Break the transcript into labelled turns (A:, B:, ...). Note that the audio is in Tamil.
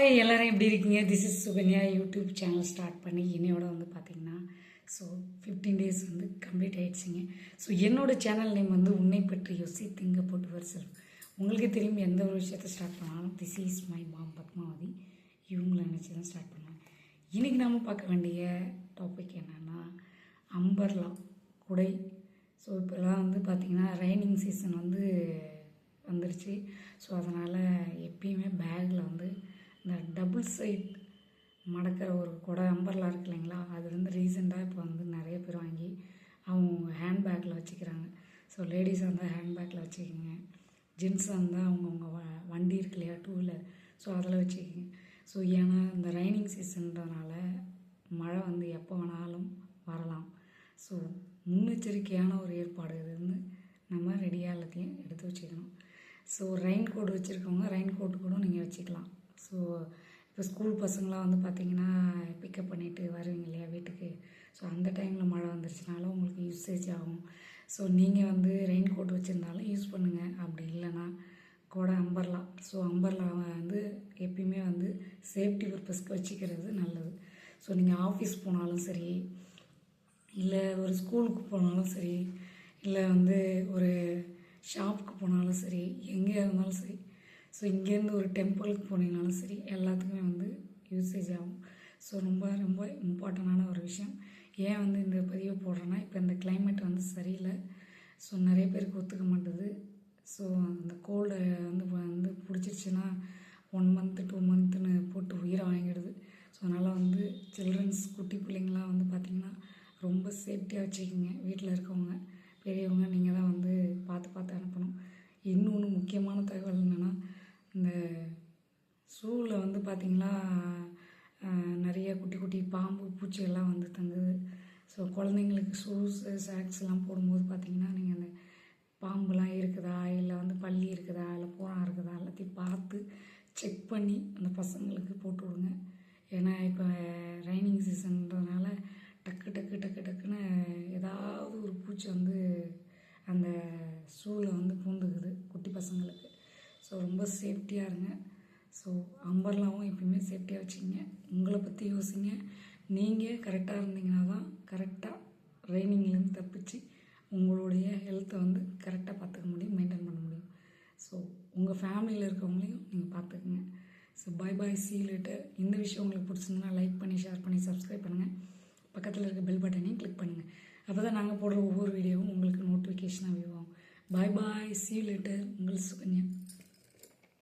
A: ஹாய் எல்லோரும் எப்படி இருக்கீங்க? This is Sukanya YouTube channel start பண்ணி என்னையோட வந்து பார்த்தீங்கன்னா ஸோ ஃபிஃப்டீன் டேஸ் வந்து கம்ப்ளீட் ஆகிடுச்சிங்க ஸோ என்னோட சேனல் நேம் வந்து உன்னை பற்றி யோசி திங்க போட்டு வருசல் உங்களுக்கு தெரியும் எந்த ஒரு விஷயத்தை ஸ்டார்ட் பண்ணாலும் this is my mom Padmavathi. இவங்களை நினச்சி தான் ஸ்டார்ட் பண்ணுவேன். இன்றைக்கி நாம் பார்க்க வேண்டிய டாபிக் என்னென்னா அம்பர்லா குடை ஸோ இப்போல்லாம் வந்து பார்த்திங்கன்னா ரைனிங் சீசன் வந்து வந்துருச்சு. ஸோ அதனால் எப்பயுமே பேக்கில் வந்து இந்த டபுள் சைட் மடக்கிற ஒரு குடை அம்பர்லாம் இருக்கு இல்லைங்களா? அது வந்து ரீசெண்டாக இப்போ வந்து நிறைய பேர் வாங்கி அவங்க ஹேண்ட்பேக்கில் வச்சுக்கிறாங்க. ஸோ லேடிஸாக இருந்தால் ஹேண்ட்பேக்கில் வச்சுக்கோங்க. ஜென்ஸாக இருந்தால் அவங்கவுங்க வ வண்டி இருக்கு இல்லையா டூ வீலர் ஸோ அதில் வச்சுக்கோங்க. ஸோ ஏன்னா இந்த ரைனிங் சீசன்றதுனால மழை வந்து எப்போ வேணாலும் வரலாம். ஸோ முன்னெச்சரிக்கையான ஒரு ஏற்பாடு இது வந்து நம்ம ரெடியாக எல்லாத்தையும் எடுத்து வச்சுக்கணும். ஸோ ரெயின் கோட் வச்சுருக்கவங்க ரெயின் கோட் கூட நீங்கள் வச்சுக்கலாம். ஸோ இப்போ ஸ்கூல் பசங்களாம் வந்து பார்த்தீங்கன்னா பிக்கப் பண்ணிவிட்டு வருவீங்க இல்லையா வீட்டுக்கு? ஸோ அந்த டைமில் மழை வந்துருச்சுனாலும் உங்களுக்கு யூசேஜ் ஆகும். ஸோ நீங்கள் வந்து ரெயின் கோட் வச்சுருந்தாலும் யூஸ் பண்ணுங்கள் அப்படி இல்லைன்னா கூட அம்பர்லா ஸோ அம்பர்லா வந்து எப்பயுமே வந்து சேஃப்டி பர்பஸ்க்கு வச்சுக்கிறது நல்லது. ஸோ நீங்கள் ஆஃபீஸ் போனாலும் சரி இல்லை ஒரு ஸ்கூலுக்கு போனாலும் சரி இல்லை வந்து ஒரு ஷாப்புக்கு போனாலும் சரி எங்கே இருந்தாலும் சரி ஸோ இங்கேருந்து ஒரு டெம்பிளுக்கு போனீங்கனாலும் சரி எல்லாத்துக்குமே வந்து யூசேஜ் ஆகும். ஸோ ரொம்ப ரொம்ப இம்பார்ட்டண்டான ஒரு விஷயம். ஏன் வந்து இந்த பதிவை போடுறேன்னா இப்போ இந்த கிளைமேட் வந்து சரியில்லை. ஸோ நிறைய பேருக்கு ஒத்துக்க மாட்டுது. ஸோ அந்த கோல்டு வந்து வந்து பிடிச்சிருச்சுன்னா ஒன் மந்த்து டூ மந்த்துன்னு போட்டு உயிரை வாங்கிடுது. ஸோ அதனால் வந்து சில்ட்ரன்ஸ் குட்டி பிள்ளைங்களாம் வந்து பார்த்திங்கன்னா ரொம்ப சேஃப்டியாக வச்சுக்கோங்க. வீட்டில் இருக்கவங்க பெரியவங்க நீங்கள் தான் வந்து பார்த்து பார்த்து அனுப்பணும். இன்னொன்று முக்கியமான தகவல் என்னென்னா இந்த பார்த்திங்கன்னா பார்த்திங்களா நிறைய குட்டி குட்டி பாம்பு பூச்சி எல்லாம் வந்து தங்குது. ஸோ குழந்தைங்களுக்கு ஷூஸு சாக்ஸ்லாம் போடும்போது பார்த்திங்கன்னா நீங்கள் அந்த பாம்புலாம் இருக்குதா இல்லை வந்து பள்ளி இருக்குதா இல்லை பூரா இருக்குதா எல்லாத்தையும் பார்த்து செக் பண்ணி அந்த பசங்களுக்கு போட்டு விடுங்க. ஏன்னா இப்போ ரைனிங் சீசன்றதுனால டக்கு டக்கு டக்கு டக்குன்னு ஏதாவது ஒரு பூச்சி வந்து அந்த ஷூவில் வந்து பூந்துக்குது குட்டி பசங்களுக்கு. ஸோ ரொம்ப சேஃப்டியாக இருங்க. ஸோ அம்பர்லாவும் எப்பயுமே சேஃப்டியாக வச்சுங்க உங்களை பற்றி யோசிங்க. நீங்கள் கரெக்டாக இருந்தீங்கன்னா தான் கரெக்டாக ரைனிங்லேருந்து தப்பிச்சு உங்களுடைய ஹெல்த்தை வந்து கரெக்டாக பார்த்துக்க முடியும் மெயின்டைன் பண்ண முடியும். ஸோ உங்கள் ஃபேமிலியில் இருக்கவங்களையும் நீங்கள் பார்த்துக்குங்க so bye bye see later இந்த விஷயம் உங்களுக்கு பிடிச்சிருந்தனா லைக் பண்ணி ஷேர் பண்ணி சப்ஸ்கிரைப் பண்ணுங்கள் பக்கத்தில் இருக்க பெல் பட்டனையும் கிளிக் பண்ணுங்கள் அப்போ தான் நாங்கள் போடுற ஒவ்வொரு வீடியோவும் உங்களுக்கு நோட்டிஃபிகேஷனாக வியூவாகும் பாய் பாய் சீ லேட்டர் உங்கள் சுகன்யா.